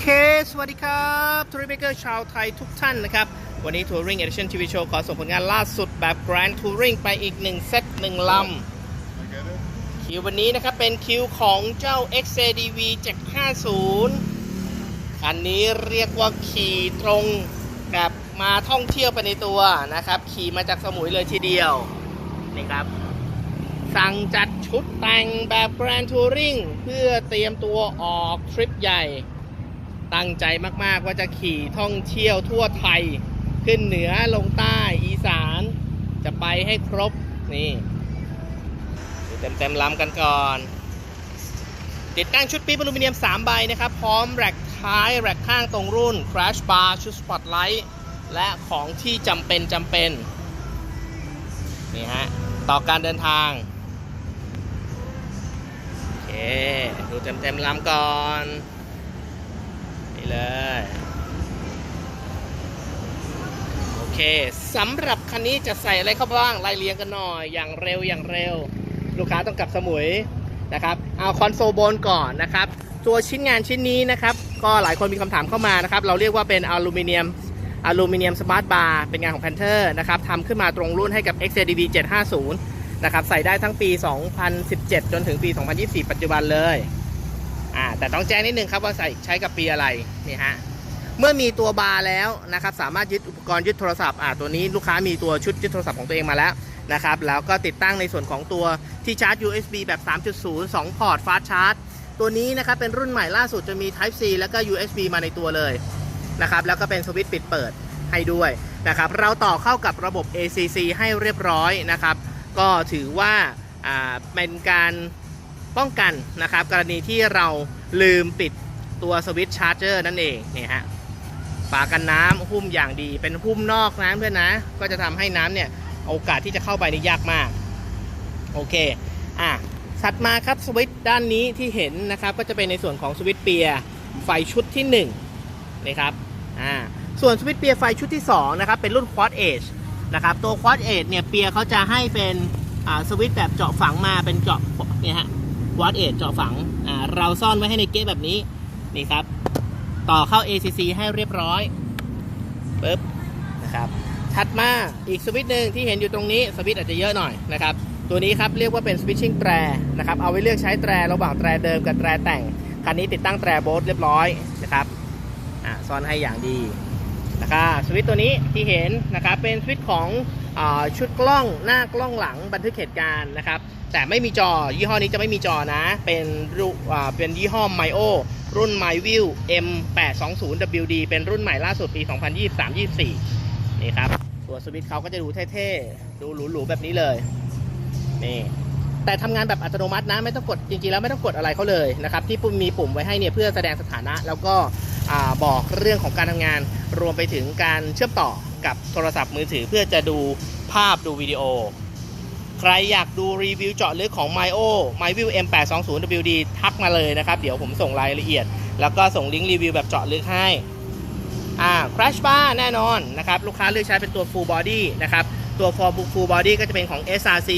เค สวัสดีครับทัวริเบเกอร์ชาวไทยทุกท่านนะครับ วันนี้ Touring Edition TV Show ขอส่งผลงานล่าสุดแบบ Grand Touring ไปอีก 1 เซต1ลำ คิววันนี้นะครับ เป็นคิวของเจ้า XADV 750 คันนี้เรียกว่าขี่ตรงแบบมาท่องเที่ยวไปในตัวนะครับ ขี่มาจากสมุยเลยทีเดียว นี่ครับสั่งจัดชุดแต่งแบบ Grand Touring เพื่อเตรียมตัวออกทริปใหญ่ ตั้งใจมากๆว่าจะขี่ท่องเที่ยวทั่วไทยขึ้นเหนือลงใต้อีสานจะไปให้ครบนี่ดูเต็มๆลำกันก่อน ติดตั้งชุดปี๊บอลูมิเนียม 3 ใบนะครับ พร้อมแร็กท้ายแร็กข้างตรงรุ่น Crash Bar ชุดสปอตไลท์และของที่จำเป็นจำเป็น นี่ฮะ ต่อการเดินทาง โอเค ดูเต็มๆลำก่อน นี่เลย โอเคสำหรับคันนี้จะใส่อะไรเข้าบ้างไล่เรียงกันหน่อย อย่างเร็วอย่างเร็ว ลูกค้าต้องกลับสมุยนะครับเอาคอนโซลบนก่อนนะครับ ตัวชิ้นงานชิ้นนี้นะครับ ก็หลายคนมีคำถามเข้ามานะครับ เราเรียกว่าเป็นอลูมิเนียมอลูมิเนียมสมาร์ทบาร์เป็นงานของ Panther นะครับทำขึ้นมาตรงรุ่นให้กับ XADV 750นะครับใส่ได้ทั้งปี 2017 จนถึงปี 2024 ปัจจุบันเลย อ่าแต่ต้องแจ้งนิดนึงครับว่าใส่ใช้กับปีอะไรนี่ฮะเมื่อมีตัวบาร์แล้วนะครับสามารถยึดอุปกรณ์ยึดโทรศัพท์อ่าตัวนี้ลูกค้ามีตัวชุดยึดโทรศัพท์ของตัวเองมาแล้วนะครับแล้วก็ติดตั้งในส่วนของตัวที่ชาร์จ USB แบบ 3.0 2 พอร์ตฟาสชาร์จตัวนี้นะครับเป็นรุ่นใหม่ล่าสุดจะมี Type C แล้วก็ USB มาในตัวเลยนะครับแล้วก็เป็นสวิตช์ปิดเปิดให้ด้วยนะครับเราต่อเข้ากับระบบ ACC ให้เรียบร้อยนะครับก็ถือว่าอ่าเป็นการ ป้องกันนะครับ กรณีที่เราลืมปิดตัวสวิตช์ชาร์จเจอร์นั่นเองนี่ฮะฝากันน้ำหุ้มอย่างดี เป็นหุ้มนอกนะเพื่อนนะ ก็จะทำให้น้ำเนี่ยโอกาสที่จะเข้าไปนี่ยากมาก โอเคอะถัดมาครับสวิตช์ด้านนี้ที่เห็นนะครับ ก็จะเป็นในส่วนของสวิตช์เปียร์ไฟชุดที่1นี่ครับอ่าส่วนสวิตช์เปียร์ไฟชุดที่2นะครับเป็นรุ่น Quad Edge นะครับตัว Quad Edge เนี่ยเปียร์เขาจะให้เป็นอ่าสวิตช์แบบเจาะฝังมาเป็นเจาะเนี่ยฮะ Quad Edge เจาะฝังอ่าเราซ่อนไว้ให้ในเก๊แบบนี้นี่ครับ ต่อเข้า ACC ให้เรียบร้อยปึ๊บนะครับถัดมาอีกสวิตช์หนึ่งที่เห็นอยู่ตรงนี้สวิตช์อาจจะเยอะหน่อยนะครับตัวนี้ครับเรียกว่าเป็น switching แตรนะครับเอาไว้เลือกใช้แตรระหว่างแตรเดิมกับแตรแต่งคันนี้ติดตั้งแตรโบสเรียบร้อยนะครับอ่าซ่อนให้อย่างดีนะครับสวิตช์ตัวนี้ที่เห็นนะครับเป็นสวิตช์ของ ชุดกล้องหน้ากล้องหลังบันทึกเหตุการณ์นะครับ แต่ไม่มีจอยี่ห้อนี้จะไม่มีจอนะ เป็นรุ่เป็นยี่ห้อ m i o รุ่น m y v i e w M820WD เป็นรุ่นใหม่ล่าสุดปี 2023-24 นี่ครับ ตัวสวิตช์เขาก็จะดูเท่ๆ ดูหรูๆแบบนี้เลย นี่แต่ทำงานแบบอัตโนมัตินะ ไม่ต้องกดจริงๆแล้วไม่ต้องกดอะไรเขาเลยนะครับ ที่มีปุ่มไว้ให้เนี่ยเพื่อแสดงสถานะแล้วก็ บอกเรื่องของการทำงาน รวมไปถึงการเชื่อมต่อกับโทรศัพท์มือถือเพื่อจะดูภาพดูวิดีโอ ใครอยากดูรีวิวเจาะลึกของ m y o MyView M820WD ทักมาเลยนะครับ เดี๋ยวผมส่งรายละเอียด แล้วก็ส่งลิงก์รีวิวแบบเจาะลึกให้อ่า Crash Bar แน่นอนนะครับ ลูกค้าเลือกใช้เป็นตัว Full Body นะครับ ตัว Full Body ก็จะเป็นของ SRC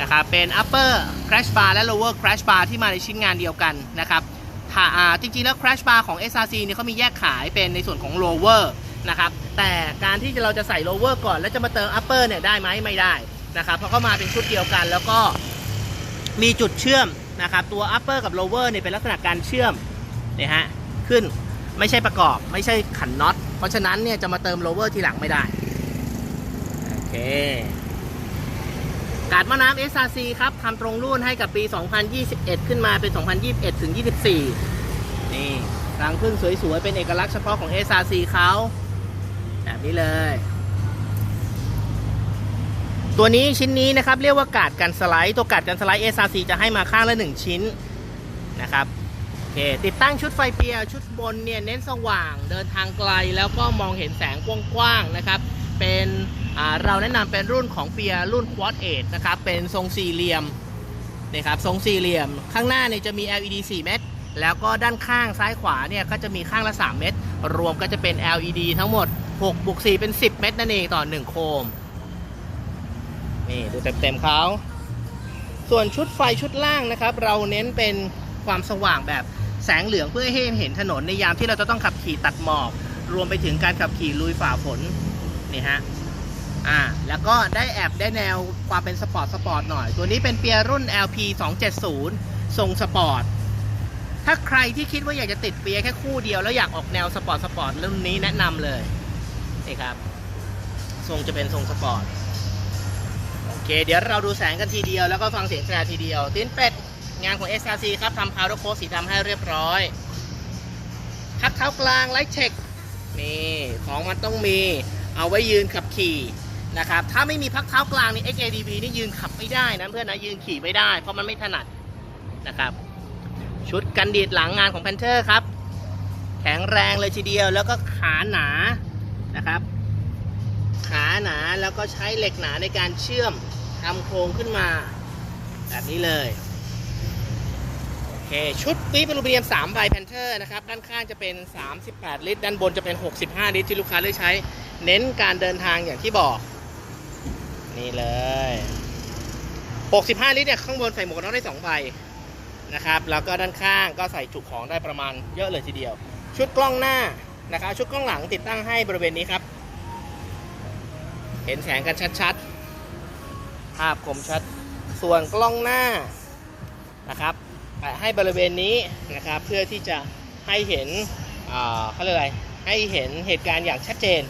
นะครับ เป็น upper crash bar และ lower crash bar ที่มาในชิ้นงานเดียวกันนะครับ ถ้าอ่าจริงๆแล้ว crash bar ของ SRC เนี่ยเขามีแยกขายเป็นในส่วนของ lower นะครับ แต่การที่เราจะใส่ lower ก่อน แล้วจะมาเติม upper เนี่ยได้ไหมไม่ได้นะครับ เพราะเขามาเป็นชุดเดียวกันแล้วก็มีจุดเชื่อมนะครับ ตัว upper กับ lower เนี่ยเป็นลักษณะการเชื่อมเนี่ยฮะขึ้นไม่ใช่ประกอบไม่ใช่ขันน็อต เพราะฉะนั้นเนี่ยจะมาเติม lower ทีหลังไม่ได้ โอเค กาดมะน้ำ SRC ครับทำตรงรุ่นให้กับปี 2021 ขึ้นมาเป็น 2021 ถึง 24 นี่รังพึ่งสวยๆ เป็นเอกลักษณ์เฉพาะของ SRC เขา แบบนี้เลย ตัวนี้ชิ้นนี้นะครับ เรียกว่ากาดกันสไลด์ ตัวกาดกันสไลด์ SRC จะให้มาข้างละ 1 ชิ้นนะครับโอเคติดตั้งชุดไฟเปียชุดบนเนี่ยเน้นสว่างเดินทางไกลแล้วก็มองเห็นแสงกว้างๆนะครับ เป็น เราแนะนำเป็นรุ่นของเปียร์รุ่น Quad 8นะครับ เป็นทรงสี่เหลี่ยมนะครับทรงสี่เหลี่ยม ข้างหน้าเนี่ยจะมี LED 4 เม็ดแล้วก็ด้านข้างซ้ายขวาเนี่ยก็จะมีข้างละ 3 เม็ดรวมก็จะเป็น LED ทั้งหมด6บวก4เป็น 10 เม็ดนั่นเองต่อ 1 โคม นี่ดูเต็มๆเขาส่วนชุดไฟชุดล่างนะครับ เราเน้นเป็นความสว่างแบบแสงเหลืองเพื่อให้เห็นถนนในยามที่เราจะต้องขับขี่ตัดหมอก รวมไปถึงการขับขี่ลุยฝ่าฝนนี่ฮะ อ่าแล้วก็ได้แอบได้แนวความเป็นสปอร์ตสปอร์ตหน่อย ตัวนี้เป็นเปียรุ่น LP 270 ทรงสปอร์ตถ้าใครที่คิดว่าอยากจะติดเปียแค่คู่เดียวแล้วอยากออกแนวสปอร์ตสปอร์ตรุ่นนี้แนะนำเลยนี่ครับ ทรงจะเป็นทรงสปอร์ตโอเค เดี๋ยวเราดูแสงกันทีเดียวแล้วก็ฟังเสียงแตรทีเดียวตีนเป็ดงานของ SRC ครับทำพาวด์โค้ดสีดำให้เรียบร้อยพักเท้ากลางไลท์เทคนี่ของมันต้องมีเอาไว้ยืนขับขี่ นะครับ ถ้าไม่มีพักเท้ากลางนี่ XADV นี่ยืนขับไม่ได้นะเพื่อนนะยืนขี่ไม่ได้ เพราะมันไม่ถนัดนะครับ ชุดกันดีดหลังงานของ Panther ครับ แข็งแรงเลยทีเดียวแล้วก็ขาหนานะครับ ขาหนาแล้วก็ใช้เหล็กหนาในการเชื่อมทำโครงขึ้นมา แบบนี้เลยโอเคชุดปี๊บอลูมิเนียม3ใบแพนเทอร์นะครับ ด้านข้างจะเป็น 38 ลิตร ด้านบนจะเป็น 65 ลิตรที่ลูกค้าเลือกใช้ เน้นการเดินทางอย่างที่บอก นี่เลย 65 ลิตรเนี่ยข้างบนใส่หมวกกันน็อกได้2ใบนะครับ แล้วก็ด้านข้างก็ใส่จุของได้ประมาณเยอะเลยทีเดียว ชุดกล้องหน้านะครับ ชุดกล้องหลังติดตั้งให้บริเวณนี้ครับ เห็นแสงกันชัดๆ ภาพคมชัด ส่วนกล้องหน้านะครับให้บริเวณนี้นะครับ เพื่อที่จะให้เห็นเขาเรียกอะไร ให้เห็นเหตุการณ์อย่างชัดเจน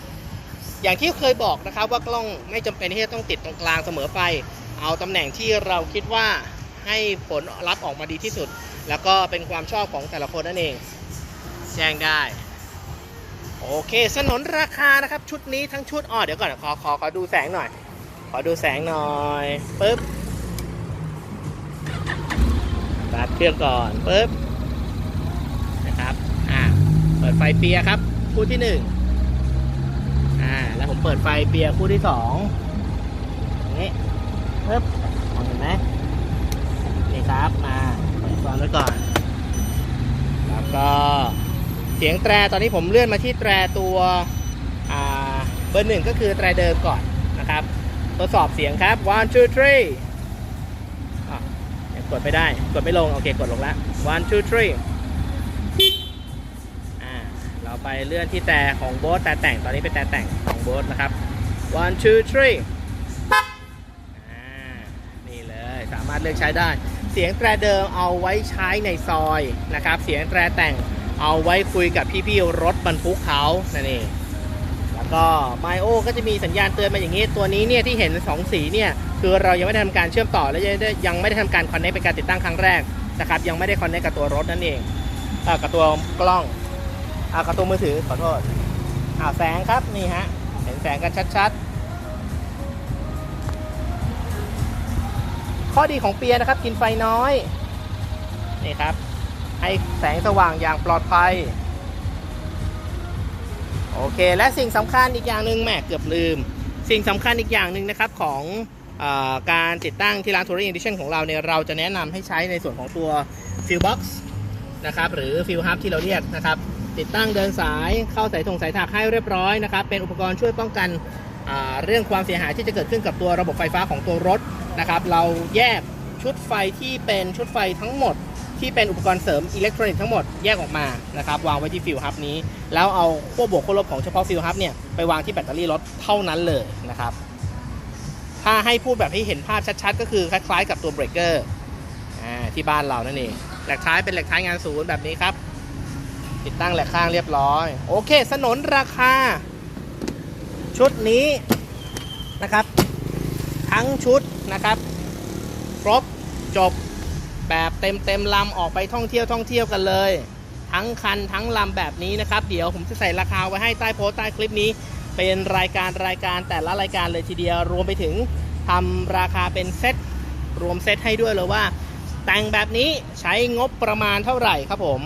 อย่างที่เคยบอกนะครับว่ากล้องไม่จำเป็นที่จะต้องติดตรงกลางเสมอไป เอาตำแหน่งที่เราคิดว่าให้ผลลัพธ์ออกมาดีที่สุด แล้วก็เป็นความชอบของแต่ละคนนั่นเองแจ้งได้ โอเค สนนราคานะครับ ชุดนี้ทั้งชุดอ๋อเดี๋ยวก่อนขอขอขอดูแสงหน่อย ขอดูแสงหน่อยปึ๊บตัดเครื่องก่อนปึ๊บนะครับอ่าเปิดไฟเปียครับ คู่ที่หนึ่ง อ่า แล้วผมเปิดไฟเปียร์คู่ที่สองอย่างนี้ปึ๊บมองเห็นไหมนี่ครับ มาเปิดซ้อนไว้ก่อน แล้วก็เสียงแตรตอนนี้ผมเลื่อนมาที่แตรตัวอ่าเบอร์หนึ่งก็คือแตรเดิมก่อนนะครับทดสอบเสียงครับ one two three กดไม่ได้ กดไม่ลง โอเค กดลงแล้ว one two three ไปเลื่อนที่แต่ของโบสแต่แต่งตอนนี้เป็นแต่แต่งของโบสนะครับ one two three อ่านี่เลยสามารถเลือกใช้ได้ เสียงแตรเดิมเอาไว้ใช้ในซอยนะครับ เสียงแตรแต่งเอาไว้คุยกับพี่ๆรถบรรทุกเขานั่นเองแล้วก็ไมโอก็จะมีสัญญาณเตือนมาอย่างนี้ ตัวนี้เนี่ยที่เห็นสองสีเนี่ย คือเรายังไม่ได้ทำการเชื่อมต่อ และยังไม่ได้ยังไม่ได้ทำการคอนเนคเป็นการติดตั้งครั้งแรกนะครับยังไม่ได้คอนเนคกับตัวรถนั่นเองกับตัวกล้อง เอากับตัวมือถือขอโทษอ่าแสงครับนี่ฮะเห็นแสงกันชัดๆ ข้อดีของเปียนะครับกินไฟน้อยนี่ครับ ให้แสงสว่างอย่างปลอดภัย โอเคและสิ่งสำคัญอีกอย่างหนึ่งแหมเกือบลืม สิ่งสำคัญอีกอย่างหนึ่งนะครับของอาการติดตั้งที่ร้าน Touring Edition ของเราเนี่ยเราจะแนะนำให้ใช้ในส่วนของตัว Fuel Box นะครับหรือ Fuel Hub ที่เราเรียกนะครับ ติดตั้งเดินสายเข้าสายถงสายถักให้เรียบร้อยนะครับ เป็นอุปกรณ์ช่วยป้องกันเรื่องความเสียหายที่จะเกิดขึ้นกับตัวระบบไฟฟ้าของตัวรถนะครับ เราแยกชุดไฟที่เป็นชุดไฟทั้งหมด ที่เป็นอุปกรณ์เสริมอิเล็กทรอนิกส์ทั้งหมดแยกออกมานะครับ วางไว้ที่ฟิลฮับนี้ แล้วเอาขั้วบวกขั้วลบของเฉพาะฟิลฮับเนี่ยไปวางที่แบตเตอรี่รถเท่านั้นเลยนะครับ ถ้าให้พูดแบบที่เห็นภาพชัดๆ ก็คือคล้ายๆ กับตัวเบรกเกอร์ที่บ้านเรานั่นเองแหลกท้ายเป็นแหลกท้ายงานศูนย์แบบนี้ครับ ติดตั้งแหลกข้างเรียบร้อย โอเค สนนราคา ชุดนี้นะครับ ทั้งชุดนะครับ ครบจบแบบเต็มเต็มลำออกไปท่องเที่ยวท่องเที่ยวกันเลย ทั้งคันทั้งลำแบบนี้นะครับ เดี๋ยวผมจะใส่ราคาไว้ให้ใต้โพสต์ใต้คลิปนี้ เป็นรายการรายการแต่ละรายการเลยทีเดียวรวมไปถึงทำราคาเป็นเซตรวมเซตให้ด้วยเลยว่า แต่งแบบนี้ใช้งบประมาณเท่าไหร่ครับผม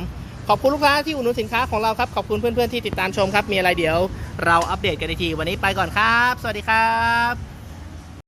ขอบคุณลูกค้าที่อุดหนุนสินค้าของเราครับ ขอบคุณเพื่อนๆที่ติดตามชมครับ มีอะไรเดี๋ยวเราอัปเดตกันอีกที วันนี้ไปก่อนครับ สวัสดีครับ